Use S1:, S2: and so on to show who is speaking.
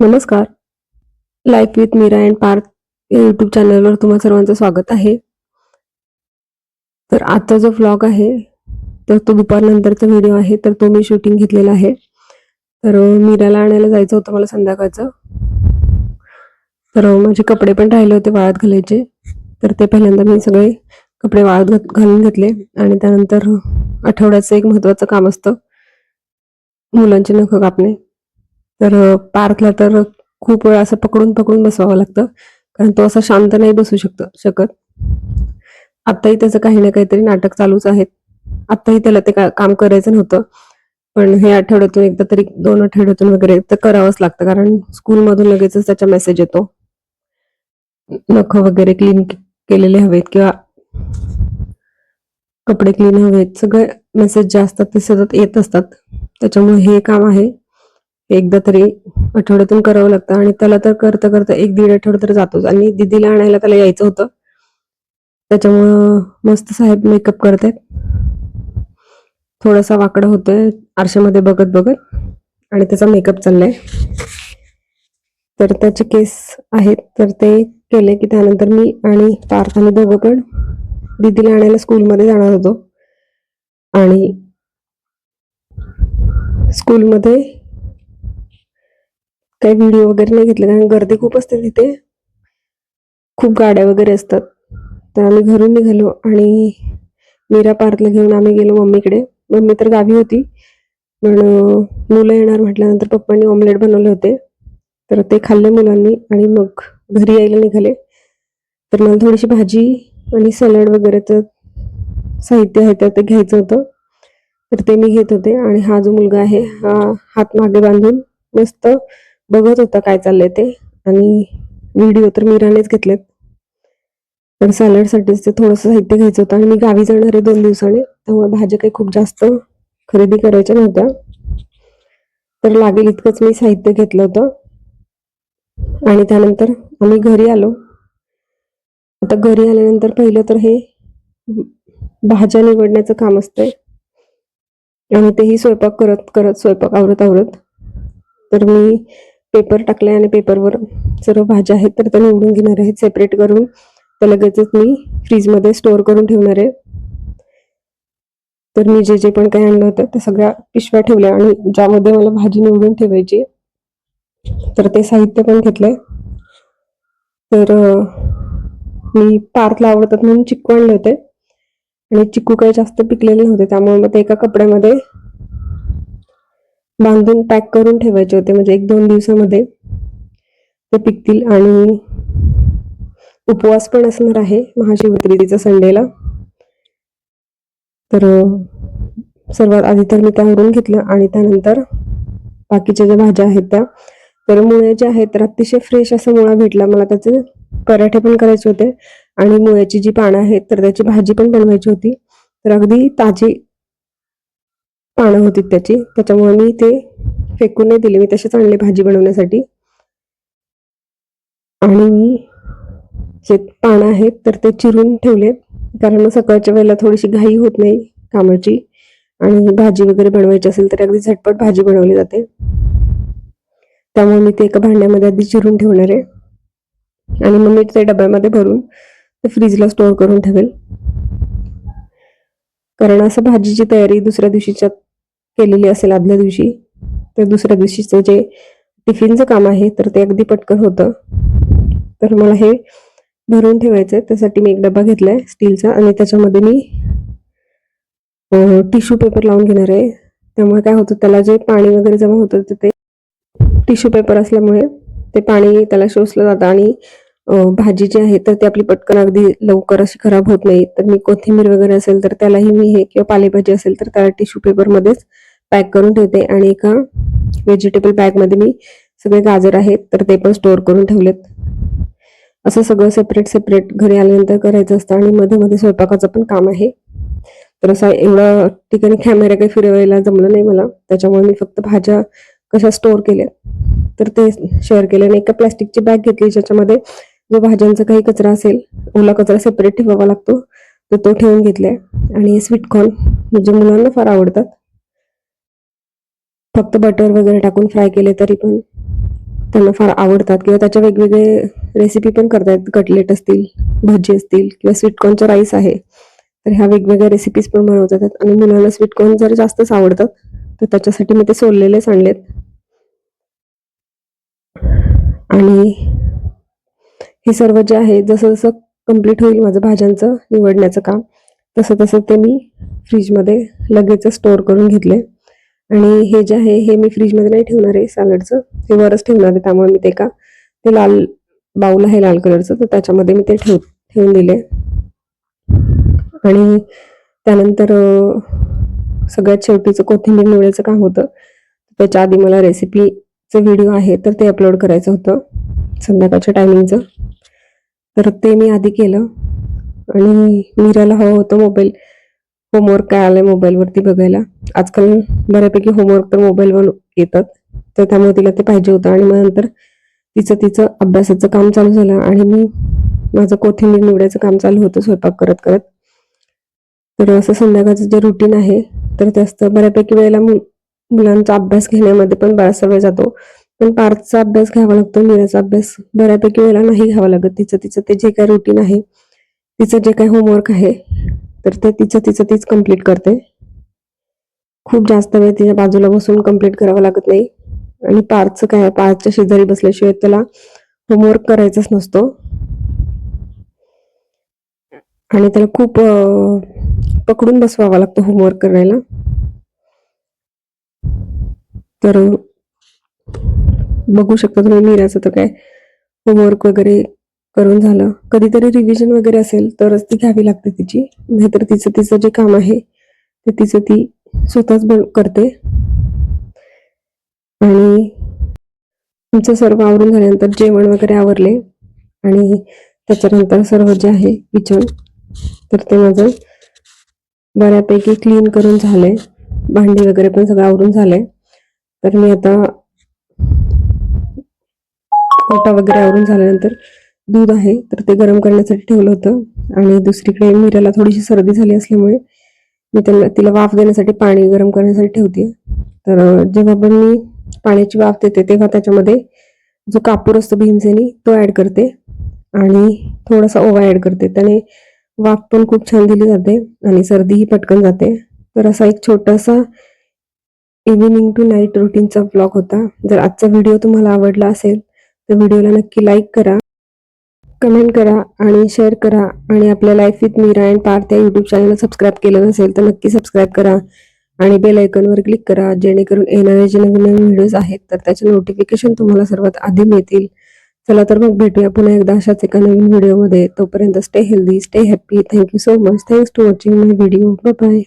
S1: नमस्कार. Life with Meera and Parth या YouTube चॅनलवर तुम्हा सर्वांचं स्वागत आहे. तर आजचा जो व्लॉग आहे तर तो दुपारनंतरचा व्हिडिओ आहे तर तो मी शूटिंग घेतलेला आहे. तर मीराला आणायला जायचं होतं मला संध्याकाळचं. तर माझे कपडे पण राहिले होते वाळत घालायचे. तर ते पहिल्यांदा मी सगळे कपडे वाळत घात- घालून घेतले. आणि त्यानंतर आठवड्याचं एक महत्त्वाचं काम असतं मुलांचे नखं कापणे. तर पार्कला पार्थला तर खूप वेळा असं पकडून पकडून बसवावं लागतं. कारण तो असा शांत नाही बसू शकत शकत. आत्ताही त्याचं काही ना काहीतरी नाटक चालूच आहेत. आत्ताही त्याला ते का- काम करायचं नव्हतं. पण हे आठवड्यातून एकदा तरी दोन आठवड्यातून वगैरे तर करावंच लागतं. कारण स्कूलमधून लगेचच त्याचा मेसेज येतो. नख वगैरे क्लीन केलेले हवेत किंवा कपडे क्लीन हवेत. सगळे मेसेज जे असतात ते सतत येत असतात. त्याच्यामुळे हे काम आहे. एकदा तरी आठवड्यातून करावं लागतं आणि त्याला तर करता करता एक दीड आठवडा तर जातोच. आणि दीदीला आणायला त्याला यायचं होतं. त्याच्यामुळं मस्त साहेब मेकअप करतायत. थोडासा वाकडा होतोय. आरशामध्ये बघत बघत. आणि त्याचा मेकअप चाललाय. तर त्याचे केस आहेत. तर ते केले की त्यानंतर मी आणि पार्थ आणि दोघं पण दिदीला आणायला स्कूलमध्ये जाणार होतो. आणि स्कूलमध्ये काही व्हिडिओ वगैरे नाही घेतले कारण गर्दी खूप असते तिथे. खूप गाड्या वगैरे असतात. तर आम्ही घरून निघालो आणि मीरा पार्कला घेऊन आम्ही गेलो मम्मीकडे. मम्मी तर गावी होती पण मुलं येणार म्हटल्यानंतर पप्पांनी ऑमलेट बनवले होते. तर ते खाल्ले मुलांनी आणि मग घरी यायला निघाले. तर मला थोडीशी भाजी आणि सॅलड वगैरेचं साहित्य आहे तर ते घ्यायचं होतं. तर ते मी घेत होते आणि हा जो मुलगा आहे हा हात मागे बांधून मस्त बघत होता काय चाललंय ते. आणि व्हिडिओ तर मीरानेच घेतलेत. तर सॅलडसाठीच ते थोडंसं साहित्य घ्यायचं होतं आणि मी गावी जाणार आहे दोन दिवसाने. त्यामुळे भाज्या काही खूप जास्त खरेदी करायच्या नव्हत्या. तर लागेल इतकंच मी साहित्य घेतलं होतं. आणि त्यानंतर आम्ही घरी आलो. आता घरी आल्यानंतर पहिलं तर हे भाज्या निवडण्याचं काम असतंय. आणि तेही स्वयंपाक करत करत स्वयंपाक आवरत आवरत. तर मी पेपर टाकले आणि पेपरवर सर्व भाज्या आहेत तर त्या निवडून घेणार आहेत सेपरेट करून. त्या लगेचच मी फ्रीजमध्ये स्टोअर करून ठेवणार आहे. तर मी जे जे पण काही आणलं होतं त्या सगळ्या पिशव्या ठेवल्या आणि ज्यामध्ये मला भाजी निवडून ठेवायची तर ते साहित्य पण घेतलंय. तर मी पार्थला आवडतात म्हणून चिक्कू आणले होते. आणि चिक्कू काही जास्त पिकलेले नव्हते त्यामुळे मग ते एका कपड्यामध्ये बांधून पॅक करून ठेवायचे होते. म्हणजे एक दोन दिवसामध्ये ते पिकतील आणि उपवास पण असणार आहे महाशिवरात्रीचा संडेला. तर सर्वात आधी तर मी त्यावरून घेतलं आणि त्यानंतर बाकीच्या ज्या भाज्या आहेत त्या. तर मुळ्या ज्या आहेत तर अतिशय फ्रेश असा मुळा भेटला. मला त्याचे पराठे पण करायचे होते आणि मुळ्याची जी पानं आहेत तर त्याची भाजी पण बनवायची होती. तर अगदी ताजी पानं होती त्याची. त्याच्यामुळे मी ते फेकून नाही दिले. मी तसेच आणले भाजी बनवण्यासाठी. आणि मी जे पानं आहेत तर ते चिरून ठेवलेत. कारण मग सकाळच्या वेळेला थोडीशी घाई होत नाही कामाची. आणि भाजी वगैरे बनवायची असेल तर अगदी झटपट भाजी बनवली जाते. त्यामुळे मी ते एका भांड्यामध्ये आधी चिरून ठेवणार आहे. आणि मग मी ते डब्यामध्ये भरून ते फ्रीजला स्टोअर करून ठेवेल. कारण असं भाजीची तयारी दुसऱ्या दिवशीच्या केलेली असेल आदल्या दिवशी तर दुसऱ्या दिवशीचं जे टिफिनचं काम आहे तर ते अगदी पटकन होतं. तर मला हे भरून ठेवायचं आहे त्यासाठी मी एक डबा घेतलाय स्टीलचा आणि त्याच्यामध्ये मी टिश्यू पेपर लावून घेणार आहे. त्यामुळे काय होतं त्याला जे पाणी वगैरे जमा होतं तर ते टिश्यू पेपर असल्यामुळे ते पाणी त्याला शोषलं जातं आणि भाजी जी आहे तर ती आपली पटकन अगदी लवकर अशी खराब होत नाही. तर मी कोथिंबीर वगैरे असेल तर त्यालाही मी हे किंवा पालेभाजी असेल तर त्याला टिश्यू पेपरमध्येच पॅक करून ठेवते आणि एका व्हेजिटेबल बॅगमध्ये मी सगळे गाजर आहेत तर ते पण स्टोअर करून ठेवलेत. असं सगळं सेपरेट सेपरेट घरी आल्यानंतर करायचं असतं आणि मध्ये मध्ये स्वयंपाकाचं पण काम आहे. तर असं एवढं ठिकाणी कॅमेरा काही फिरवायला जमलं नाही मला. त्याच्यामुळे मी फक्त भाज्या कशा स्टोअर केल्या तर ते शेअर केले आणि एका प्लॅस्टिकची बॅग घेतली. ज्याच्यामध्ये जो भाज्यांचा काही कचरा असेल ओला कचरा सेपरेट ठेवावा लागतो तर तो ठेवून घेतलाय. आणि स्वीटकॉर्न स्वीट कॉर्न म्हणजे मुलांना फार आवडतात. फक्त बटर वगैरे टाकून फ्राय केले तरी पण त्यांना फार आवडतात. किंवा त्याच्या वेगवेगळे रेसिपी पण करतात कटलेट असतील भजी असतील किंवा स्वीटकॉर्नचा राईस आहे. तर ह्या वेगवेगळ्या रेसिपीज पण बनवतात. आणि मुलांना स्वीटकॉर्न जर जास्तच आवडतात तर त्याच्यासाठी मी ते सोललेलेच आणलेत. आणि हे सर्व जे आहे जसं जसं कंप्लीट होईल माझं भाज्यांचं निवडण्याचं काम तसं तसं ते मी फ्रीजमध्ये लगेच स्टोअर करून घेतले. आणि हे जे आहे हे मी फ्रीजमध्ये नाही ठेवणार आहे सॅलडचं. हे वरच ठेवणार आहे त्यामुळे मी ते का ते लाल बाऊल आहे लाल कलरचं तर त्याच्यामध्ये मी ते ठेव ठेवून दिले. आणि त्यानंतर सगळ्यात शेवटीचं कोथिंबीर निवडायचं काम होतं. त्याच्या आधी मला रेसिपीचं व्हिडिओ आहे तर ते अपलोड करायचं होतं संध्याकाळच्या टायमिंगचं तर ते मी आधी केलं. आणि मीराला हवं होतं मोबाईल होमवर्क काय आलंय मोबाईलवरती बघायला? आजकाल बऱ्यापैकी होमवर्क तर मोबाईलवर येतात. तर त्यामुळे तिला ते पाहिजे होतं. आणि मग नंतर तिचं तिचं अभ्यासाचं काम चालू झालं. आणि मी माझं कोथिंबीर निवडायचं काम चालू होतं स्वयंपाक करत करत. तर असं संध्याकाळचं जे रुटीन आहे तर जास्त बऱ्यापैकी वेळेला मुलांचा अभ्यास घेण्यामध्ये पण बराचसा वेळ जातो. पण पार्थचा अभ्यास घ्यावा लागतो मीराचा अभ्यास बऱ्यापैकी वेळेला नाही घ्यावा लागत. तिचं तिचं ते जे काही रुटीन आहे तिचं जे काही होमवर्क आहे तर ते तिचं तिचं तीच कंप्लीट करते. खूप जास्त वेळ तिच्या बाजूला बसून कंप्लीट करावं लागत नाही. आणि पार्थचं काय पार्थच्या शेजारी बसल्याशिवाय त्याला होमवर्क करायचाच नसतो. आणि त्याला खूप पकडून बसवावा लागतो होमवर्क करायला. तर बघू शकता तुम्ही मीराचं तर काय? होमवर्क वगैरे करून झालं. कधीतरी रिव्हिजन वगैरे असेल तरच ती घ्यावी लागते तिची. नाहीतर तिचं तिचं जे काम आहे ते तिचं ती स्वतःच बन करते. आणि तुमचं सर्व आवरून झाल्यानंतर जेवण वगैरे आवरले. आणि त्याच्यानंतर सर्व जे आहे किचन तर ते माझं बऱ्यापैकी क्लीन करून झालंय भांडी वगैरे पण सगळं आवरून झालंय तर मी आता ओटा वगैरे आवरून झाल्यानंतर दूध आहे तर ते गरम करण्यासाठी ठेवलं होतं. आणि दुसरीकडे मीराला थोडीशी सर्दी झाली असल्यामुळे मी त्यांना तिला वाफ देण्यासाठी पाणी गरम करण्यासाठी ठेवते तर जेव्हा पण मी पाण्याची वाफ देते तेव्हा त्याच्यामध्ये जो कापूर असतो भीमसेनी तो ॲड करते. आणि थोडासा ओवा ॲड करते. त्याने वाफ पण खूप छान दिली जाते आणि सर्दीही पटकन जाते. तर असा एक छोटासा इव्हिनिंग टू नाईट रुटीनचा ब्लॉग होता. जर आजचा व्हिडिओ तुम्हाला आवडला असेल तर व्हिडिओला नक्की लाईक करा. कमेंट करा आणि शेअर करा आणि आपल्या life with Meera and Parth या यूट्यूब चॅनलला सबस्क्राईब केलं नसेल तर नक्की सबस्क्राईब करा. आणि बेल आयकॉनवर क्लिक करा जेणेकरून येणारे जे नवीन नवीन व्हिडिओज आहेत तर त्याचे नोटिफिकेशन तुम्हाला सर्वात आधी मिळतील. चला तर मग भेटूया पुन्हा एकदा अशाच एका नवीन व्हिडिओमध्ये तोपर्यंत stay healthy stay happy thank you so much thanks to watching my video bye